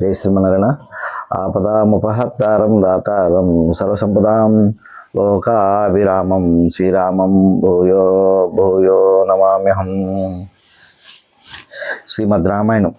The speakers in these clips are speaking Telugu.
జై శ్రీమనారాయణ ఆపదాముపహత్తారం దాతారం సర్వసంపదాం లోకాభిరామం శ్రీరామం భూయో భూయో నమామ్యహం. శ్రీమద్ రామాయణం.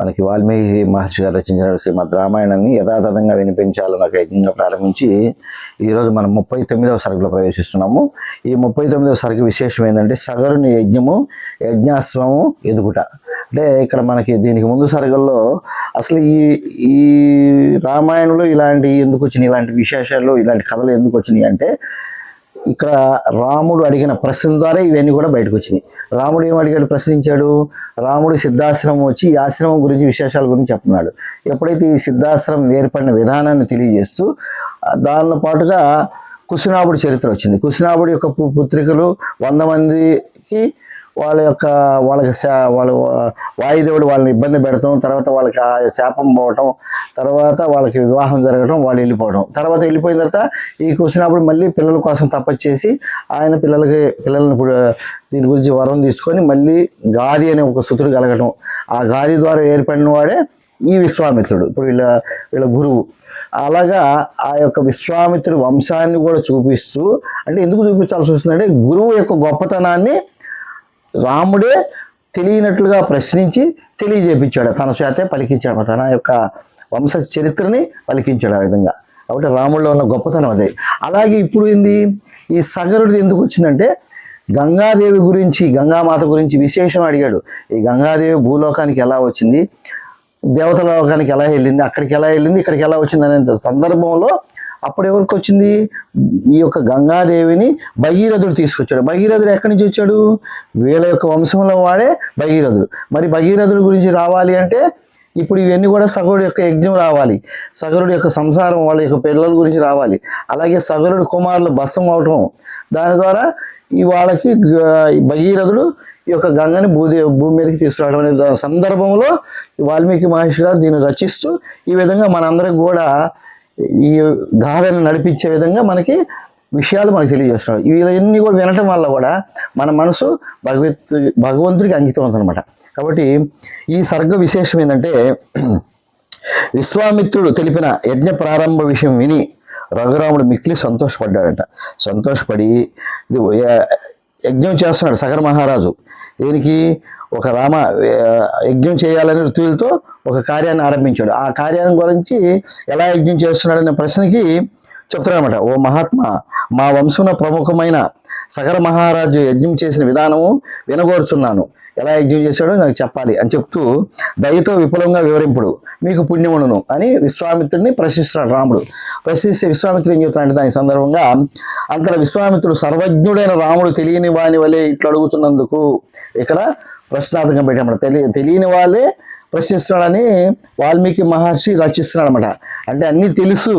మనకి వాల్మీకి మహర్షి గారు రచించిన శ్రీమద్ రామాయణాన్ని యథాతథంగా వినిపించాలన్న యజ్ఞంగా ప్రారంభించి ఈరోజు మనం ముప్పై తొమ్మిదవ సరుకులో ప్రవేశిస్తున్నాము. ఈ ముప్పై తొమ్మిదవ సరుకు విశేషం ఏంటంటే సగరుని యజ్ఞము యజ్ఞాశ్వము ఎదుగుట. అంటే ఇక్కడ మనకి దీనికి ముందు సరుకుల్లో అసలు ఈ ఈ రామాయణంలో ఇలాంటి ఎందుకు వచ్చినాయి ఇలాంటి విశేషాలు ఇలాంటి కథలు ఎందుకు వచ్చినాయి అంటే ఇక్కడ రాముడు అడిగిన ప్రశ్న ద్వారా ఇవన్నీ కూడా బయటకు వచ్చినాయి. రాముడు ఏం అడిగాడు ప్రశ్నించాడు? రాముడు సిద్ధాశ్రమం వచ్చి ఈ ఆశ్రమం గురించి విశేషాల గురించి చెప్తున్నాడు. ఎప్పుడైతే ఈ సిద్ధాశ్రమం ఏర్పడిన విధానాన్ని తెలియజేస్తూ దానితో పాటుగా కుశనాభుడి చరిత్ర వచ్చింది. కుశనాభుడి యొక్క పుత్రికలు వంద మందికి వాళ్ళ యొక్క వాళ్ళకి శా- వాళ్ళ వాయుదేవుడు వాళ్ళని ఇబ్బంది పెడతాం తర్వాత వాళ్ళకి ఆ శాపం పోవటం తర్వాత వాళ్ళకి వివాహం జరగటం వాళ్ళు వెళ్ళిపోవడం తర్వాత వెళ్ళిపోయిన తర్వాత ఈ కూర్చున్నప్పుడు మళ్ళీ పిల్లల కోసం తపస్సు ఆయన పిల్లలకి పిల్లల్ని దీని గురించి వరం తీసుకొని మళ్ళీ గాది అనే ఒక సుతుడు కలగటం. ఆ గాది ద్వారా ఏర్పడిన వాడే ఈ విశ్వామిత్రుడు. ఇప్పుడు వీళ్ళ వీళ్ళ గురువు. అలాగా ఆ యొక్క విశ్వామిత్రుడు వంశాన్ని కూడా చూపిస్తూ అంటే ఎందుకు చూపించాల్సి వస్తుందంటే గురువు యొక్క గొప్పతనాన్ని రాముడే తెలియనట్లుగా ప్రశ్నించి తెలియజేపించాడు. తన చేతే పలికించాడు. తన యొక్క వంశ చరిత్రని పలికించాడు ఆ విధంగా. కాబట్టి రాముడిలో ఉన్న గొప్పతనం అదే. అలాగే ఇప్పుడు ఏంది? ఈ సగరుడు ఎందుకు వచ్చిందంటే గంగాదేవి గురించి గంగామాత గురించి విశేషం అడిగాడు. ఈ గంగాదేవి భూలోకానికి ఎలా వచ్చింది? దేవతల లోకానికి ఎలా వెళ్ళింది? అక్కడికి ఎలా వెళ్ళింది? ఇక్కడికి ఎలా వచ్చింది? అనే సందర్భంలో అప్పుడు ఎవరికి వచ్చింది? ఈ యొక్క గంగాదేవిని భగీరథుడు తీసుకొచ్చాడు. భగీరథుడు ఎక్కడి నుంచి వచ్చాడు? వీళ్ళ యొక్క వంశంలో వాడే భగీరథుడు. మరి భగీరథుడు గురించి రావాలి అంటే ఇప్పుడు ఇవన్నీ కూడా సగరుడు యొక్క యజ్ఞం రావాలి. సగరుడు యొక్క సంసారం వాళ్ళ యొక్క పిల్లల గురించి రావాలి. అలాగే సగరుడు కుమారులు భస్మం అవటం. దాని ద్వారా ఈ వాళ్ళకి భగీరథుడు ఈ యొక్క గంగని భూదే భూమి మీదకి తీసుకురావడం అనే సందర్భంలో వాల్మీకి మహర్షి గారు దీన్ని రచిస్తూ ఈ విధంగా మనందరికి కూడా ఈ గాథను నడిపించే విధంగా మనకి విషయాలు మనకు తెలియజేస్తున్నాడు వీళ్ళన్నీ కూడా వినటం వల్ల కూడా మన మనసు భగవత్ భగవంతుడికి అంకితం అవుతుందన్నమాట. కాబట్టి ఈ సర్గ విశేషం ఏంటంటే విశ్వామిత్రుడు తెలిపిన యజ్ఞ ప్రారంభ విషయం విని రఘురాముడు మిక్కిలి సంతోషపడ్డాడంట. సంతోషపడి యజ్ఞం చేస్తున్నాడు సగర మహారాజు. దీనికి ఒక రామ యజ్ఞం చేయాలని ఋతువులతో ఒక కార్యాన్ని ఆరంభించాడు. ఆ కార్యాన్ని గురించి ఎలా యజ్ఞం చేస్తున్నాడనే ప్రశ్నకి చెప్తున్నాడనమాట ఓ మహాత్మా మా వంశంలో ప్రముఖమైన సగర మహారాజు యజ్ఞం చేసిన విధానము వినగోరుచున్నాను. ఎలా యజ్ఞం చేశాడో నాకు చెప్పాలి అని చెప్తూ దయతో విపులంగా వివరింపుడు. మీకు పుణ్యమును అని విశ్వామిత్రుడిని ప్రశ్నిస్తున్నాడు రాముడు. ప్రశ్నిస్తే విశ్వామిత్రుడు ఏం చెప్తున్నాడు దాని సందర్భంగా అంతలో విశ్వామిత్రుడు సర్వజ్ఞుడైన రాముడు తెలియని వాని వలె ఇట్లా అడుగుతున్నందుకు ఇక్కడ ప్రశ్నార్థకం పెట్టామట తెలియ తెలియని వాళ్ళే ప్రశ్నిస్తున్నాడని వాల్మీకి మహర్షి రచిస్తున్నాడు అనమాట అంటే అన్నీ తెలుసు.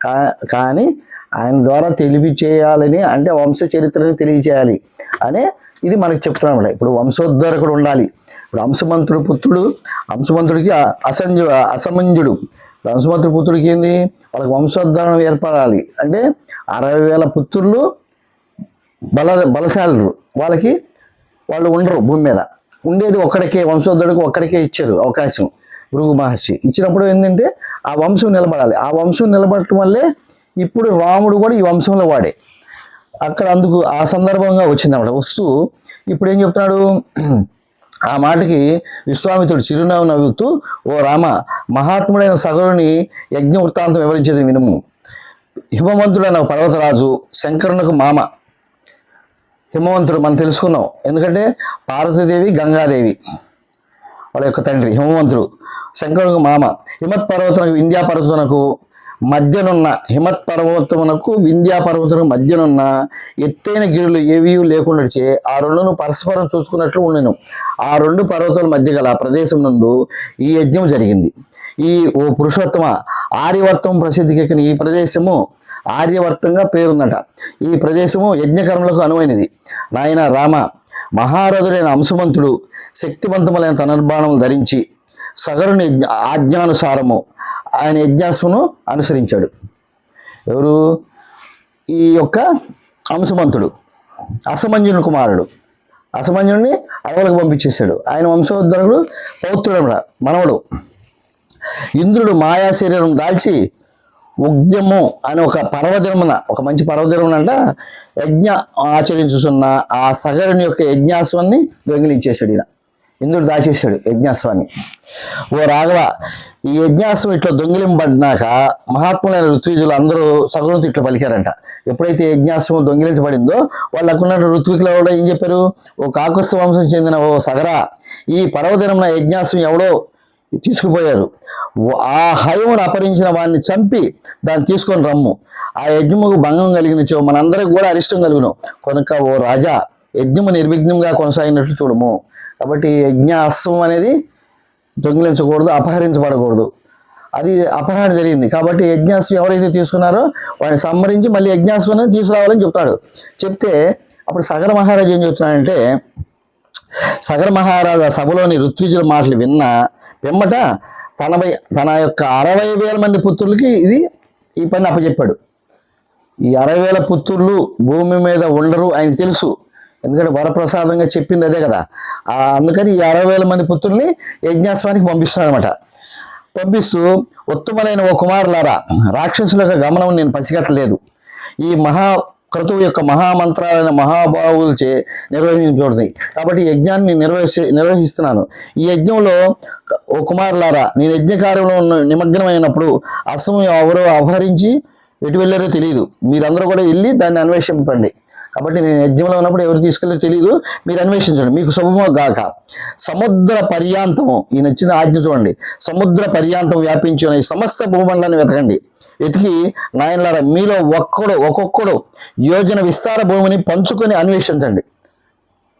కా కానీ ఆయన ద్వారా తెలివి చేయాలని అంటే వంశ చరిత్రని తెలియచేయాలి అనే ఇది మనకు చెప్తున్నాడు అనమాట ఇప్పుడు వంశోద్ధరకుడు ఉండాలి. ఇప్పుడు అంశమంతుడు పుత్రుడు అంశమంతుడికి అసంజు అసమంజుడు. ఇప్పుడు పుత్రుడికి ఏంది? వాళ్ళకి వంశోద్ధరణ ఏర్పడాలి. అంటే అరవై వేల పుత్రులు బల బలశాలు వాళ్ళకి వాళ్ళు ఉండరు భూమి మీద. ఉండేది ఒక్కడికే వంశోద్ధుడికి ఒక్కడికే ఇచ్చారు అవకాశం భృగు మహర్షి. ఇచ్చినప్పుడు ఏంటంటే ఆ వంశం నిలబడాలి. ఆ వంశం నిలబడటం వల్లే ఇప్పుడు రాముడు కూడా ఈ వంశంలో వాడే. అక్కడ అందుకు ఆ సందర్భంగా వచ్చిందన్నమాట. వస్తూ ఇప్పుడు ఏం చెప్తున్నాడు? ఆ మాటకి విశ్వామిత్రుడు చిరునవ్వు నవ్వుతూ ఓ రామ మహాత్ముడైన సగరుని యజ్ఞ వృత్తాంతం వివరించేది వినుము. హిమవంతుడైన పర్వతరాజు శంకరునకు మామ. హిమవంతుడు మనం తెలుసుకున్నాం. ఎందుకంటే పార్వతీదేవి గంగాదేవి వాళ్ళ యొక్క తండ్రి హిమవంతుడు. శంకరుడు మామ. హిమత్ పర్వతనకు వింధ్యా పర్వతనకు మధ్యనున్న హిమత్ పర్వతమునకు వింధ్యా పర్వతనకు మధ్యనున్న ఎత్తైన గిరులు ఏవీ లేకుండా ఆ రెండును పరస్పరం చూసుకున్నట్లు ఉండను. ఆ రెండు పర్వతాల మధ్య గల ప్రదేశం నందు ఈ యజ్ఞం జరిగింది. ఈ ఓ పురుషోత్తమ ఆర్యవర్తం ప్రసిద్ధికెక్కిన ఈ ప్రదేశము ఆర్యవర్తంగా పేరుందట. ఈ ప్రదేశము యజ్ఞకర్మలకు అనువైనది. నాయన రామ మహారథుడైన అంశమంతుడు శక్తివంతములైన తనర్బాణములు ధరించి సగరుని యజ్ఞ- ఆజ్ఞానుసారము ఆయన యజ్ఞాస్మును అనుసరించాడు. ఎవరు? ఈ యొక్క అంశమంతుడు అసమంజుని కుమారుడు. అసమంజుని అడవులకు పంపించేశాడు. ఆయన వంశోద్ధరుడు పౌత్రుడు మనవడు. ఇంద్రుడు మాయా శరీరం దాల్చి ఉద్యము అని ఒక పర్వదినమున ఒక మంచి పర్వదినమున అంట యజ్ఞ ఆచరించుతున్న ఆ సగరుని యొక్క యజ్ఞాస్వాన్ని దొంగిలించేశాడు ఈయన. ఇంద్రుడు దాచేశాడు యజ్ఞాస్వాన్ని ఓ రాఘవ ఈ యజ్ఞాస్వం ఇట్లా దొంగిలింపబడినాక మహాత్ములైన ఋత్విజులు అందరూ సగుణతో ఇట్లా పలికారంట. ఎప్పుడైతే యజ్ఞాశ్వం దొంగిలించబడిందో వాళ్ళకున్న ఋత్వికులు కూడా ఏం చెప్పారు? ఓ కాకుత్స వంశం చెందిన ఓ సగరా ఈ పర్వదినమున యజ్ఞాశ్వం ఎవడో తీసుకుపోయారు. ఆ హయమును అపహరించిన వాడిని చంపి దాన్ని తీసుకొని రమ్ము. ఆ యజ్ఞముకు భంగం కలిగినచో మనందరికి కూడా అరిష్టం కలుగును. కనుక ఓ రాజా యజ్ఞము నిర్విఘ్నంగా కొనసాగినట్లు చూడము. కాబట్టి యజ్ఞాస్వం అనేది దొంగిలించకూడదు అపహరించబడకూడదు. అది అపహరణ జరిగింది. కాబట్టి యజ్ఞాస్వం ఎవరైతే తీసుకున్నారో వాడిని సంహరించి మళ్ళీ యజ్ఞాస్వాన్ని తీసుకురావాలని చెప్తాడు. చెప్తే అప్పుడు సగర మహారాజు ఏం చెప్తున్నాడంటే సగర మహారాజా సభలోని ఋత్విజుల మాటలు విన్న పిమ్మట తన తన యొక్క అరవై వేల మంది పుత్రులకి ఇది ఈ పని అప్పచెప్పాడు ఈ అరవై వేల పుత్రులు భూమి మీద ఉండరు ఆయన తెలుసు. ఎందుకంటే వరప్రసాదంగా చెప్పింది అదే కదా. అందుకని ఈ అరవై వేల మంది పుత్రుల్ని యజ్ఞాశ్వానికి పంపిస్తున్నాడు అనమాట పంపిస్తూ ఉత్తమమైన ఓ కుమారులారా రాక్షసుల యొక్క గమనం నేను పసిగట్టలేదు. ఈ మహా క్రతువు యొక్క మహామంత్రాలైన మహాబాహువులచే నిర్వహించబడుతుంది. కాబట్టి ఈ యజ్ఞాన్ని నిర్వహి నిర్వహిస్తున్నాను. ఈ యజ్ఞంలో ఓ కుమారులారా నేను యజ్ఞ కార్యంలో ఉన్న- నిమగ్నమైనప్పుడు అసమయం ఎవరో అపహరించి ఎటు వెళ్ళారో తెలియదు మీరందరూ కూడా వెళ్ళి దాన్ని అన్వేషింపండి. కాబట్టి నేను యజ్ఞంలో ఉన్నప్పుడు ఎవరు తీసుకెళ్ళారో తెలియదు మీరు అన్వేషించండి. మీకు శుభమో గాక. సముద్ర పర్యాంతము ఈయన వచ్చిన ఆజ్ఞ చూడండి. సముద్ర పర్యాంతం వ్యాపించిన ఈ సమస్త భూమండలాన్ని వెతకండి. వెతికి నాయనలారా మీలో ఒక్కడు ఒక్కొక్కడు యోజన విస్తార భూమిని పంచుకొని అన్వేషించండి.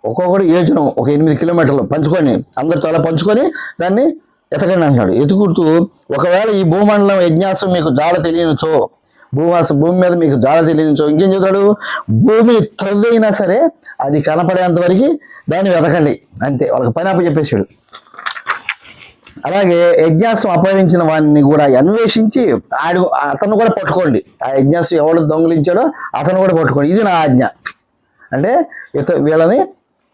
ఒక్కొక్కడు యోజనం ఒక ఎనిమిది కిలోమీటర్లు పంచుకొని అందరితో అలా పంచుకొని దాన్ని ఎతకండి అంటున్నాడు. ఎతుకుతూ ఒకవేళ ఈ భూమండలం యజ్ఞాసం మీకు జాడ తెలియనిచో భూవాస భూమి మీద మీకు జాల తెలియని ఇంకేం చెబుతాడు? భూమిని తవ్వైనా సరే అది కనపడేంత వరకు దాన్ని వెతకండి. అంతే వాళ్ళకి పని అప్ప చెప్పేశాడు అలాగే యజ్ఞాసం అపహరించిన వాడిని కూడా అన్వేషించి ఆడు అతను కూడా పట్టుకోండి. ఆ యజ్ఞాసం ఎవడు దొంగిలించాడో అతను కూడా పట్టుకోండి. ఇది నా ఆజ్ఞ. అంటే ఇత వీళ్ళని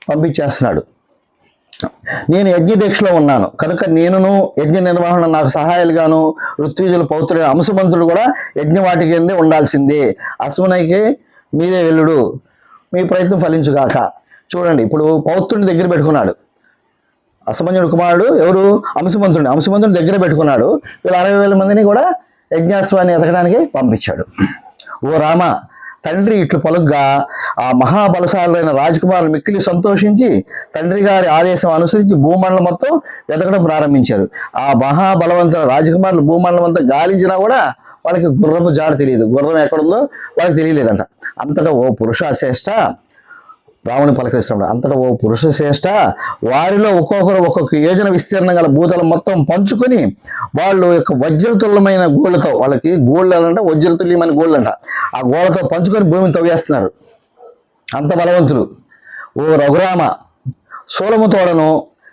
పంపించేస్తున్నాడు. నేను యజ్ఞ దీక్షలో ఉన్నాను. కనుక నేనును యజ్ఞ నిర్వహణ నాకు సహాయాలుగాను ఋత్విజులు పౌత్రులు అంశమంతులు కూడా యజ్ఞవాటి కిందే ఉండాల్సిందే. అశ్వనైకి మీరే వెళ్ళుడు. మీ ప్రయత్నం ఫలించుగాక. చూడండి ఇప్పుడు పౌత్రుని దగ్గర పెట్టుకున్నాడు. అసమంజుడు కుమారుడు ఎవరు? అంశమంతుడిని అంశమంతుడిని దగ్గర పెట్టుకున్నాడు. వీళ్ళు అరవై వేల మందిని కూడా యజ్ఞాశ్వాన్ని ఎతకడానికి పంపించాడు. ఓ రామ తండ్రి ఇట్లు పలుగ్గా ఆ మహాబలశాలైన రాజకుమారులు మిక్కిలి సంతోషించి తండ్రి గారి ఆదేశం అనుసరించి భూమండలం మొత్తం వెతకడం ప్రారంభించారు. ఆ మహాబలవంతుల రాజకుమారులు భూమండలం అంతా గాలించినా కూడా వాళ్ళకి గుర్రపు జాడ తెలియదు. గుర్రం ఎక్కడుందో వాళ్ళకి తెలియలేదంట. అంతటా ఓ పురుష రాముని పలకరిస్తున్నాడు. అంతటా ఓ పురుష శ్రేష్ట వారిలో ఒక్కొక్కరు ఒక్కొక్క యోజన విస్తీర్ణం గల భూతలు మొత్తం పంచుకొని వాళ్ళు యొక్క వజ్రతుల్యమైన గోళ్ళతో వాళ్ళకి గోళ్ళు అంటే వజ్రతుల్యమైన గోళ్ళు అంట ఆ గోళ్ళతో పంచుకొని భూమిని తవ్వేస్తున్నారు. అంత బలవంతులు. ఓ రఘురామ సోలము తోడను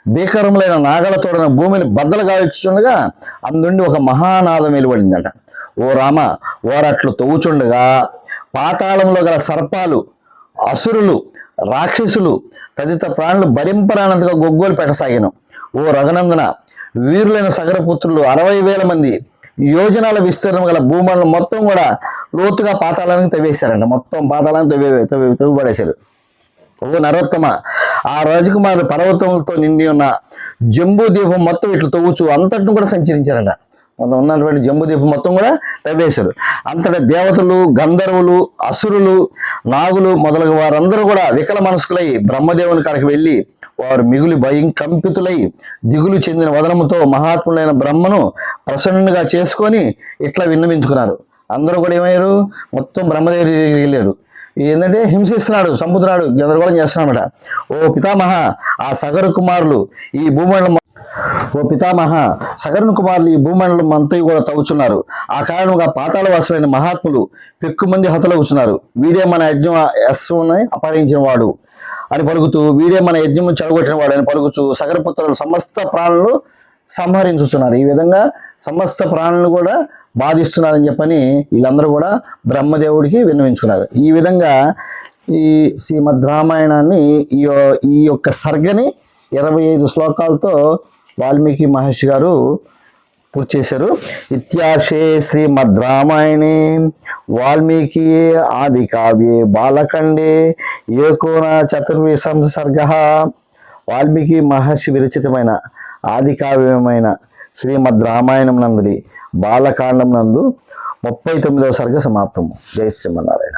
భీకరములైన నాగల తోడను భూమిని బద్దలు గావిస్తుండగా అందుండి ఒక మహానాదం వెలువడిందట. ఓ రామ ఓరట్లు తవ్వుచుండగా పాతాళంలో గల సర్పాలు అసురులు రాక్షసులు తదితర ప్రాణులు భరింపరానంతగా గొగ్గోలు పెట్టసాగాను. ఓ రఘునందన వీరులైన సగరపుత్రులు అరవై వేల మంది యోజనాల విస్తీర్ణం గల భూములను మొత్తం కూడా లోతుగా పాతాళానికి తవ్వేశారంట. మొత్తం పాతాళానికి తవ్వే తవ్వి తవ్విపడేశారు ఓ నరోత్తమ ఆ రాజకుమారుడు పర్వతములతో నిండి ఉన్న జంబూ దీపం మొత్తం ఇట్లా తవ్వుచు అంతటిని కూడా సంచరించారంట. ఉన్నటువంటి జంబుదీపం మొత్తం కూడా తవ్వేశారు అంతట దేవతలు గంధర్వులు అసురులు నాగులు మొదలగు వారందరూ కూడా వికల మనస్కులై బ్రహ్మదేవుని కాడికి వెళ్ళి వారు మిగులి భయం కంపితులై దిగులు చెందిన వదనముతో మహాత్ముడైన బ్రహ్మను ప్రసన్నుగా చేసుకొని ఇట్లా విన్నవించుకున్నారు. అందరూ కూడా ఏమయ్యారు? మొత్తం బ్రహ్మదేవుడి దగ్గరికి వెళ్ళారు. ఏంటంటే హింసిస్తున్నాడు సముద్రాడు గందరగోళం చేస్తున్నాడు ఓ పితామహ ఆ సగర కుమారులు ఈ భూమండలం ఓ పితామహ సగరుణ కుమారులు ఈ భూమండలం అంతా కూడా తవ్వుచున్నారు. ఆ కారణంగా పాతాళ వాసులైన మహాత్ములు పెక్కు మంది హతలవుతున్నారు వీడే మన యజ్ఞం యశ్వని అపహరించిన వాడు అని పలుకుతూ వీడే మన యజ్ఞం చెడగొట్టిన వాడు అని పలుకుచు సగరపుత్రులు సమస్త ప్రాణులు సంహరించుతున్నారు ఈ విధంగా సమస్త ప్రాణులను కూడా బాధిస్తున్నారని చెప్పని వీళ్ళందరూ కూడా బ్రహ్మదేవుడికి విన్నవించుకున్నారు. ఈ విధంగా ఈ శ్రీమద్ రామాయణాన్ని ఈ ఈ యొక్క సర్గని ఇరవై ఐదు శ్లోకాలతో వాల్మీకి మహర్షి గారు పూర్తి చేశారు. ఇత్యాశే శ్రీమద్ రామాయణే వాల్మీకి ఆది కావ్యే బాలకండే ఏకోన చతుర్వి సంసర్గ. వాల్మీకి మహర్షి విరచితమైన ఆది కావ్యమైన శ్రీమద్ రామాయణం నందుడి బాలకాండం నందు ముప్పై తొమ్మిదవ సర్గ సమాప్తము జై శ్రీమన్నారాయణ.